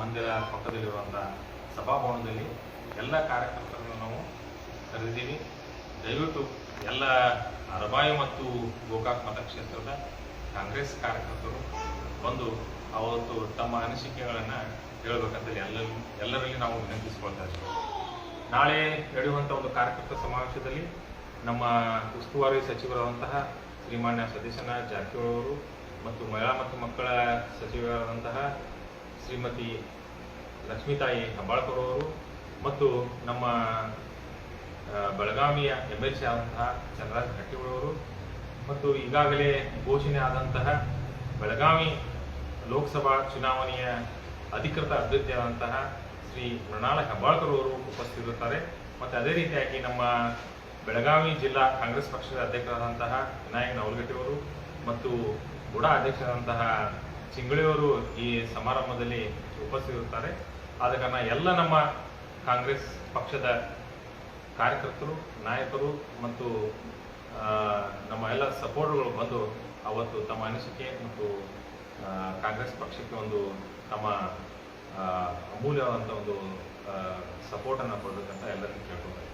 ಮಂದಿರ ಪಕ್ಕದಲ್ಲಿರುವಂಥ ಸಭಾಭವನದಲ್ಲಿ ಎಲ್ಲ ಕಾರ್ಯಕರ್ತರನ್ನು ನಾವು ಕರೆದಿದ್ದೀವಿ. ದಯವಿಟ್ಟು ಎಲ್ಲ ಅರಬಾಯಿ ಮತ್ತು ಗೋಕಾಕ್ ಮತಕ್ಷೇತ್ರದ ಕಾಂಗ್ರೆಸ್ ಕಾರ್ಯಕರ್ತರು ಬಂದು ಅವತ್ತು ತಮ್ಮ ಅನಿಸಿಕೆಗಳನ್ನು ಹೇಳಬೇಕಂತ ಎಲ್ಲರಲ್ಲಿ ನಾವು ವಿನಂತಿಸಿಕೊಳ್ತಾ ಇದ್ದೀವಿ. ನಾಳೆ ನಡೆಯುವಂಥ ಒಂದು ಕಾರ್ಯಕರ್ತ ಸಮಾವೇಶದಲ್ಲಿ ನಮ್ಮ ಉಸ್ತುವಾರಿ ಸಚಿವರಾದಂತಹ ಶ್ರೀಮಾನ್ಯ ಸತೀಶನ ಜಾರಕಿಹೊಳಿ ಅವರು ಮತ್ತು ಮಹಿಳಾ ಮತ್ತು ಮಕ್ಕಳ ಸಚಿವರಾದಂತಹ ಶ್ರೀಮತಿ ಲಕ್ಷ್ಮೀತಾಯಿ ಅವರು ಮತ್ತು ನಮ್ಮ ಬೆಳಗಾವಿಯ ಎಂ ಎಲ್ ಸಿ ಆದಂತಹ ಚಂದ್ರರಾಜ್ ಕಟ್ಟಿಗಳವರು ಮತ್ತು ಈಗಾಗಲೇ ಘೋಷಣೆ ಆದಂತಹ ಬೆಳಗಾವಿ ಲೋಕಸಭಾ ಚುನಾವಣೆಯ ಅಧಿಕೃತ ಅಭ್ಯರ್ಥಿಯಾದಂತಹ ಶ್ರೀ ಮೃಣಾಲ ಹೆಬ್ಬಾಳ್ಕರ್ ಅವರು ಉಪಸ್ಥಿತರುತ್ತಾರೆ ಮತ್ತು ಅದೇ ರೀತಿಯಾಗಿ ನಮ್ಮ ಬೆಳಗಾವಿ ಜಿಲ್ಲಾ ಕಾಂಗ್ರೆಸ್ ಪಕ್ಷದ ಅಧ್ಯಕ್ಷರಾದಂತಹ ವಿನಾಯಕ್ ನವಲ್ಗಟ್ಟಿಯವರು ಮತ್ತು ಬುಡಾ ಅಧ್ಯಕ್ಷರಾದಂತಹ ಚಿಂಗಳಿಯವರು ಈ ಸಮಾರಂಭದಲ್ಲಿ ಉಪಸ್ಥಿರುತ್ತಾರೆ ಆದ ಕಾರಣ ಎಲ್ಲ ನಮ್ಮ ಕಾಂಗ್ರೆಸ್ ಪಕ್ಷದ ಕಾರ್ಯಕರ್ತರು, ನಾಯಕರು ಮತ್ತು ನಮ್ಮ ಎಲ್ಲ ಸಪೋರ್ಟ್ಗಳು ಬಂದು ಅವತ್ತು ತಮ್ಮ ಅನಿಸಿಕೆ ಮತ್ತು ಕಾಂಗ್ರೆಸ್ ಪಕ್ಷಕ್ಕೆ ಒಂದು ತಮ್ಮ ಅಮೂಲ್ಯವಾದಂಥ ಒಂದು ಸಪೋರ್ಟನ್ನು ಕೊಡಬೇಕಂತ ಎಲ್ಲರಿಗೂ ಕೇಳ್ಕೊಳ್ತಾರೆ